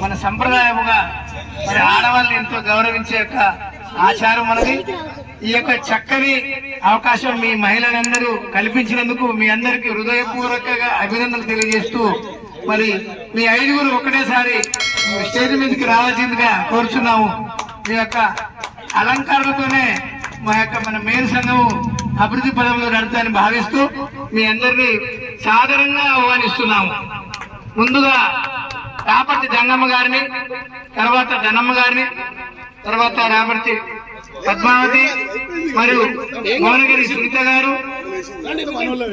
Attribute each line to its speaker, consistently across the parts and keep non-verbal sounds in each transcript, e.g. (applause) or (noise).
Speaker 1: మన సంప్రదాయముగా మరి ఆడవాళ్ళని ఎంతో గౌరవించే యొక్క ఆచారం మనది ఈ యొక్క చక్కని అవకాశం మీ మహిళలందరూ కల్పించినందుకు మీ అందరికీ హృదయపూర్వకంగా అభినందనలు తెలియజేస్తూ మరి మీ ఐదుగురు ఒకటేసారి స్టేజ్ మీదకి రావాల్సిందిగా కోరుచున్నాము. మీ యొక్క అలంకారాలతోనే మా యొక్క మన మేలు సంఘము అభివృద్ధి పదంలో నడుపుతానని భావిస్తూ మీ అందరినీ సాధారణంగా ఆహ్వానిస్తున్నాము. ముందుగా రాపర్తి జంగమ్మ గారిని తర్వాత ధనమ్మ గారిని తర్వాత రాపర్తి పద్మావతి మరియు భువనగిరి సునీత గారు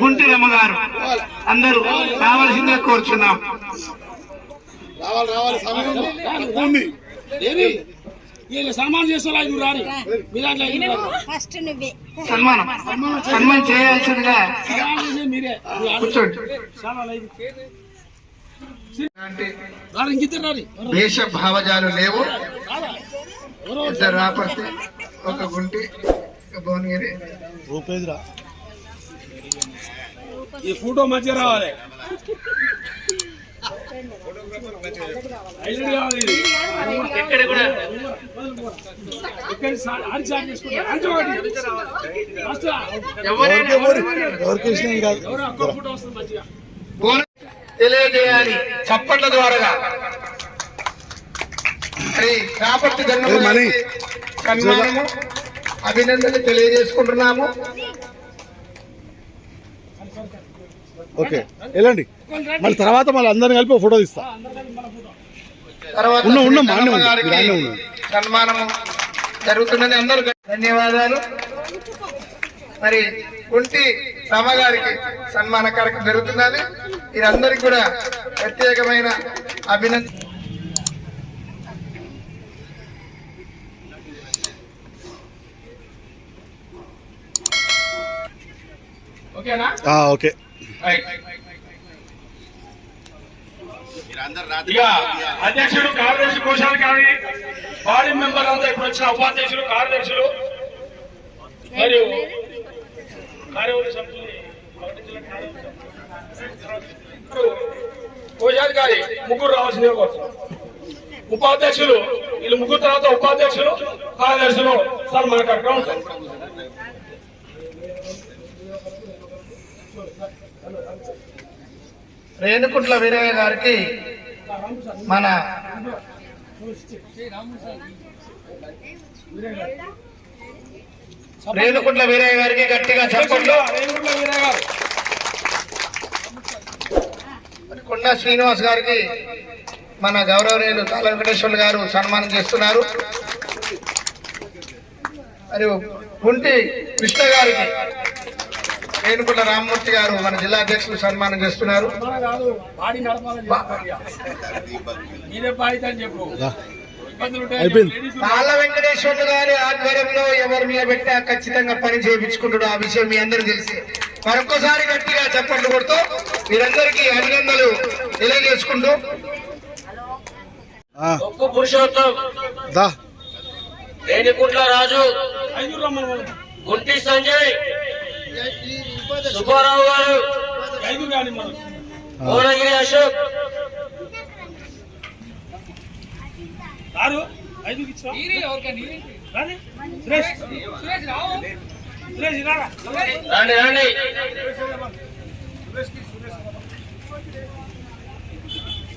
Speaker 1: గుంటి రమ్మ గారు అందరూ రావాల్సిందిగా కోరుచున్నాం
Speaker 2: రావాలి రావాలి సమయం ఉంది
Speaker 3: ఏది వీళ్ళు సన్మానం చేసేలా నువ్వు రాని మీ దాంట్లో ఐదు రారు.
Speaker 4: ఫస్ట్ నువ్వే
Speaker 1: సన్మానం సన్మానం చేయాల్సిందిగా
Speaker 3: మీరే.
Speaker 1: కూర్చోండి దేశ భావజాలు లేవు ఇద్దరు రాపర్తి ఒక గుంటి భువనగిరి
Speaker 2: రూపేదిరా
Speaker 3: ఈ ఫోటో మంచిగా రావాలి ఐదు కావాలి ఇది.
Speaker 1: ఇక్కడ కూడా
Speaker 3: ఇక్కడ సా- ఆడి చాట్ చేసుకుంటా. అంచు ఒకటి. ఫస్ట్
Speaker 1: ఎవరైనా
Speaker 2: ఎవరికి ఇష్టం కాదు
Speaker 1: తెలియజేయాలి. చప్పట్ల ద్వారా? గారికి సన్మానము అభినందనలు తెలియజేసుకుంటున్నాము.
Speaker 2: ఓకే. వెళ్ళండి. మళ్ళీ తర్వాత మళ్ళీ అందరిని కలిపి ఒక ఫోటో తీస్తా.
Speaker 1: తర్వాత. సన్మానము జరుగుతున్నది. అందరూ ధన్యవాదాలు. మరి కుంటి రమ గారికి సన్మాన కార్యక్రమం జరుగుతున్నది. వీరందరికీ కూడా ప్రత్యేకమైన అభినందన.
Speaker 3: ఓకేనా?
Speaker 2: ఓకే.
Speaker 5: అధ్యక్షుడు కార్యదర్శి కోశాలు కానీ బాడీ మెంబర్ అంతా ఇప్పుడు వచ్చిన ఉపాధ్యక్షులు కార్యదర్శులు మరియు కార్యవర్గ సభ్యులు సభ్యులు. కోశాధికారి ముగ్గురు రావాల్సిందే కోరుతున్నాం ఉపాధ్యక్షులు వీళ్ళు ముగ్గురు తర్వాత ఉపాధ్యక్షులు కార్యదర్శులు కార్యక్రమం ఉంటుంది.
Speaker 1: రేణుకుంట్ల వీరయ్య గారికి మన రేణుకుంట్ల వీరయ్య గారికి గట్టిగా చెప్పండి
Speaker 3: రేణుగుంట్ల వీరయ్య గారు
Speaker 1: కొండ శ్రీనివాస్ గారికి మన గౌరవనీయులు తాళ వెంకటేశ్వర్లు గారు సన్మానం చేస్తున్నారు. మరియు కుంటి కృష్ణ గారికి రేణుకుంట రామ్మూర్తి గారు మన జిల్లా అధ్యక్షులు సన్మానం చేస్తున్నారు.
Speaker 3: మన కాదు
Speaker 1: తాళ్ళ వెంకటేశ్వర్లు గారి ఆధ్వర్యంలో ఎవరు నిలబెట్టా ఖచ్చితంగా పని చేయించుకుంటాడు ఆ విషయం మీ అందరూ తెలిసి. మరొకసారి గట్టిగా చెప్పట్లు కొడుతూ మీరందరికీ అభినందనలు తెలియజేసుకుంటూ.
Speaker 6: ఒక్క పురుషోత్తం. రేణికుంట్ల రాజు. గుంటి సంజయ్. సుబ్బారావు గారు.
Speaker 3: ఐదు కానీ మనం
Speaker 6: భువనగిరి అశోక్ రండి రండి.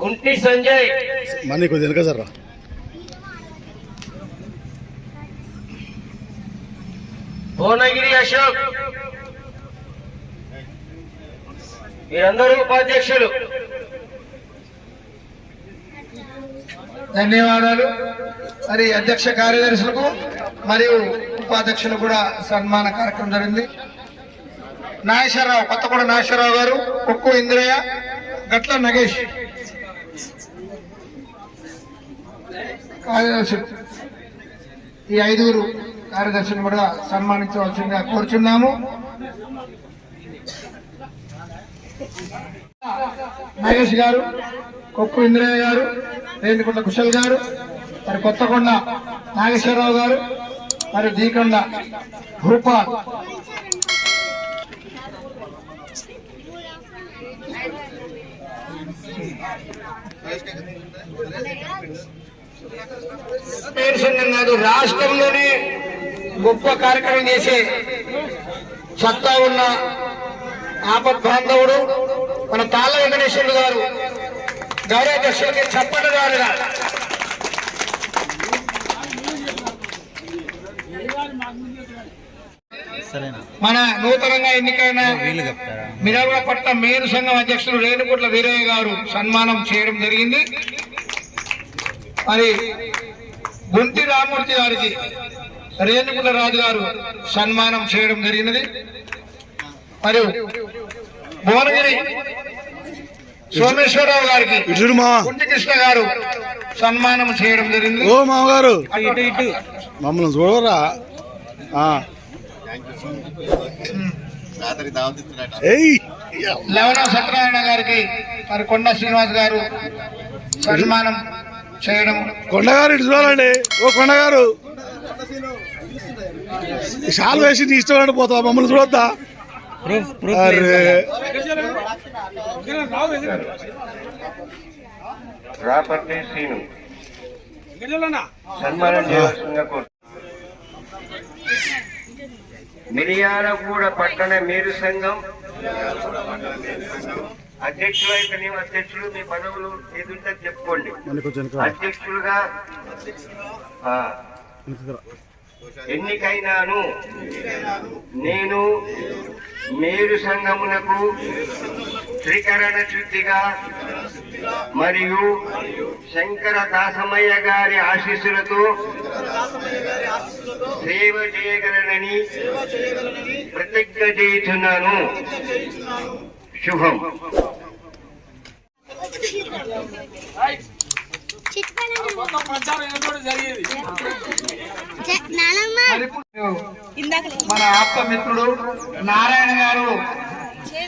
Speaker 6: కుంటి సంజయ్.
Speaker 2: మనీ కొద్దిగా వెనక సార్ రా
Speaker 6: భువనగిరి అశోక్. వీరందరూ ఉపాధ్యక్షులు.
Speaker 1: ధన్యవాదాలు. మరి అధ్యక్ష కార్యదర్శులకు మరియు ఉపాధ్యక్షులు కూడా సన్మాన కార్యక్రమం జరిగింది. నాగేశ్వరరావు కొత్తగూడ నాగేశ్వరరావు గారు కుక్కు ఇంద్రయ్య గట్ల నగేష్. కార్యదర్శులు ఈ ఐదుగురు కార్యదర్శులు కూడా సన్మానించవలసిందిగా కోరుచున్నాము నాగేష్ గారు కొక్కు ఇంద్రయ్య గారు రేణికొండ కుశల్ గారు మరి కొత్తకొండ నాగేశ్వరరావు గారు మరి దీకొండ భూపాల్ Thank you. కాదు రాష్ట్రంలోనే గొప్ప కార్యక్రమం చేసే సత్తా ఉన్న ఆపద్ బాంధవుడు మన తాళ్ళ వెంకటేశ్వరుడు గారు. గౌరవ చప్పటి గారుగా మన నూతనంగా ఎన్నికైన మిరవల పట్ల మేరు సంఘం అధ్యక్షులు రేణుగుట్ల వీరయ్య గారు సన్మానం చేయడం జరిగింది. మరి గుంటి రామూర్తి గారికి రేణుగుట్ల రాజు గారు సన్మానం చేయడం జరిగినది. మరియు భువనగిరి సోమేశ్వరరావు గారికి గుంటి కృష్ణ గారు సన్మానం చేయడం జరిగింది.
Speaker 2: ఓ మామగారు. మమ్మల్ని. ఏయ్.
Speaker 1: లవణ సత్యనారాయణ గారికి మరి కొండ శ్రీనివాస్ గారు సన్మానం చేయడం.
Speaker 2: కొండగారు ఇటు చూడాలండి. ఓ కొండగారు. షాల్ వేసి నీ ఇష్టం అంటే పోతావా? మమ్మల్ని చూడొద్దా? అరే.
Speaker 6: రాపర్తి సన్మానం మిరియాలగూడ పట్టణ మేరు సంఘం. అధ్యక్షులు అయితే నీవు అధ్యక్షులు మీ పదవులు ఎదుట చెప్పుకోండి. అధ్యక్షులుగా. ఎన్నికైనాను నేను మేరు సంఘమునకు త్రికరణ శుద్ధిగా మరియు శంకర దాసమయ్య గారి ఆశీస్సులతో సేవ చేయగలనని ప్రతిజ్ఞ చేయుచున్నాను శుభం.
Speaker 1: మన ఆప్తమిత్రుడు నారాయణ గారు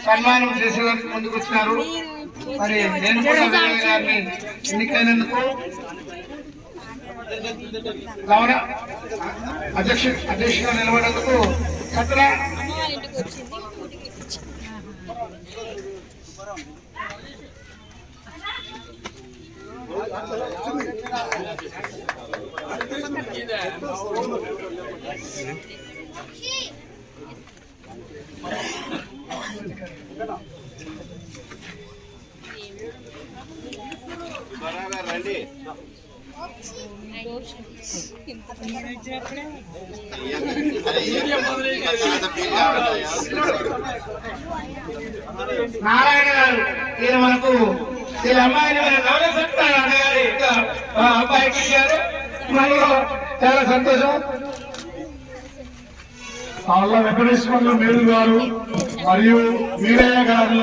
Speaker 1: సన్మానం చేసేందుకు ముందుకు వచ్చినారు మరి నేను కూడా గారిని ఎన్నికైనందుకు లవణ అధ్యక్ష అధ్యక్షుగా నిలబడేందుకు సత్ర నారాయణ గారు ఈయన మనకు వీళ్ళ అమ్మాయిని మన లవణ సత్యనారాయణ అబ్బాయి అబ్బాయికి ఇచ్చారు మనలో. చాలా సంతోషం.
Speaker 7: తాళ్ళ వెంకటేశ్వర్లు మేలు గారు మరియు వీరయ్య గారు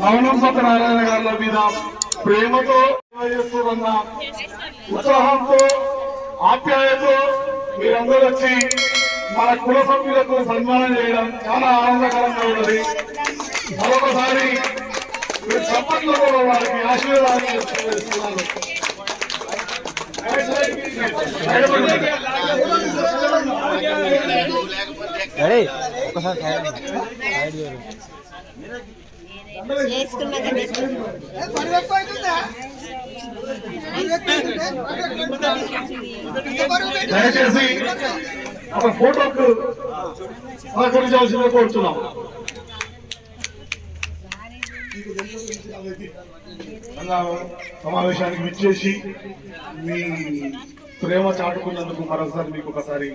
Speaker 7: లవణం సత్యనారాయణ గారుల మీద ప్రేమతో చేస్తున్న ఉన్న ఉత్సాహంతో ఆప్యాయతో మీరందరూ వచ్చి మన కుల సభ్యులకు సన్మానం చేయడం చాలా ఆనందకరంగా ఉన్నది. మరొకసారి మీరు చప్పట్లో కూడా వారికి ఆశీర్వాదాలు చేస్తున్నారు. దయచేసి ఒక ఫోటోకు సహకరించాల్సిందిగా కోరుతున్నాం సమావేశానికి విచ్చేసి మీ ప్రేమ చాటుకున్నందుకు మరొకసారి మీకు ఒకసారి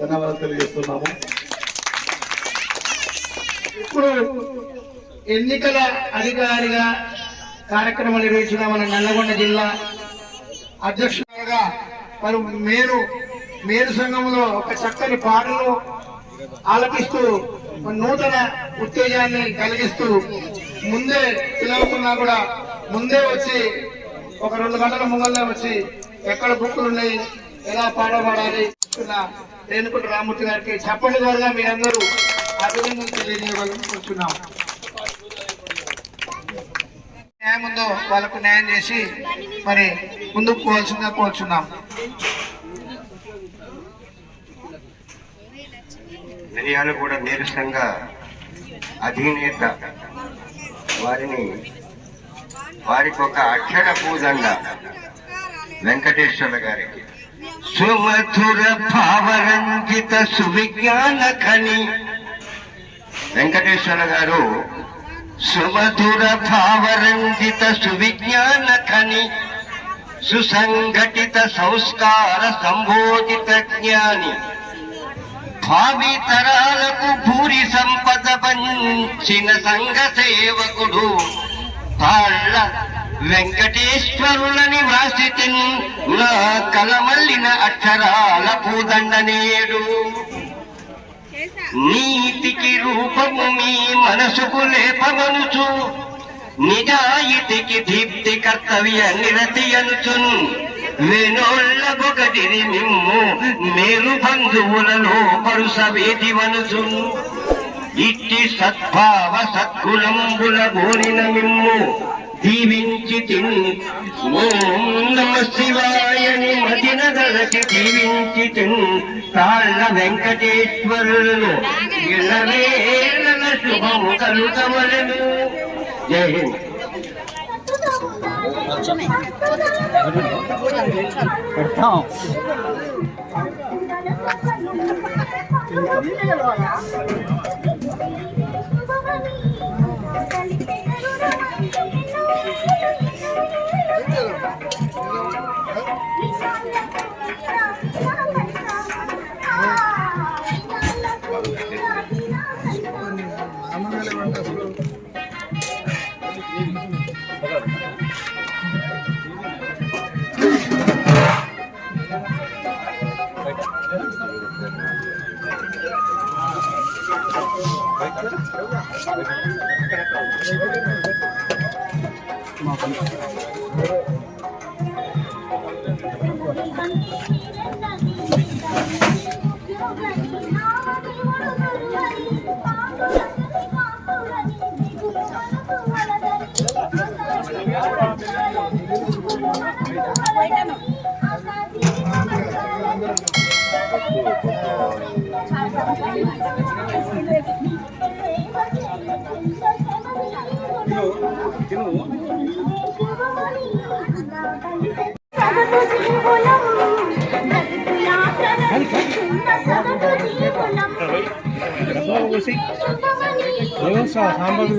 Speaker 7: ధన్యవాదాలు తెలియజేస్తున్నాము.
Speaker 1: ఇప్పుడు ఎన్నికల అధికారిగా కార్యక్రమం నిర్వహించిన మన నల్లగొండ జిల్లా అధ్యక్షులుగా మరి మేరు మేరు సంఘంలో ఒక చక్కని పాటను ఆలపిస్తూ ఒక నూతన ఉత్తేజాన్ని కలిగిస్తూ ముందే పిలవకున్నా కూడా ముందే వచ్చి ఒక రెండు గంటల ముంగల్నే వచ్చి ఎక్కడ బుక్కులు ఉన్నాయి ఎలా పాడబడాలి రేణుకుంట రామూర్తి గారికి చెప్పండి ద్వారా మీ అందరూ అభినందన తెలియజేయవలనుకుంటున్నాం న్యాయం ఉందో వాళ్ళకు న్యాయం చేసి మరి ముందుకు పోవాల్సిందిగా కోరుచున్నాం.
Speaker 6: నిర్యాలు కూడా నీరసంగా అధినేత వారిని వారికి ఒక అక్షర పూజంగా వెంకటేశ్వర గారికి. సుమధుర భావరంజిత సువిజ్ఞాన ఖని వెంకటేశ్వర గారు సుమధుర భావరంజిత సువిజ్ఞాన ఖని సుసంఘటిత సంస్కార సంబోధిత జ్ఞాని. భావి తరాలకు భూరి సంపద పంచిన సంఘ సేవకుడు తాళ్ళ వెంకటేశ్వరులని వ్రాసి నా కలమల్లిన అక్షరాల పూదండనేడు నీతికి రూపము మీ మనసుకు లేపమనుచు నిజాయితీకి దీప్తి కర్తవ్య నిరతి అనుచును. వెనోళ్ళ మిమ్ము మేలు బంధువులను పరుస వేది ఇట్టి సద్భావ సద్గుణంబుల గోరిన మిమ్ము దీవించి తిన్. ఓం నమ శివాయని మదిన దళచి దీవించి తిన్. తాళ్ళ వెంకటేశ్వరులను ఇళ్ళవేళ్ళ శుభము కలుగవలను. జై హింద్. (laughs)
Speaker 8: 我们是祖国 mà còn
Speaker 4: সাংবাদিক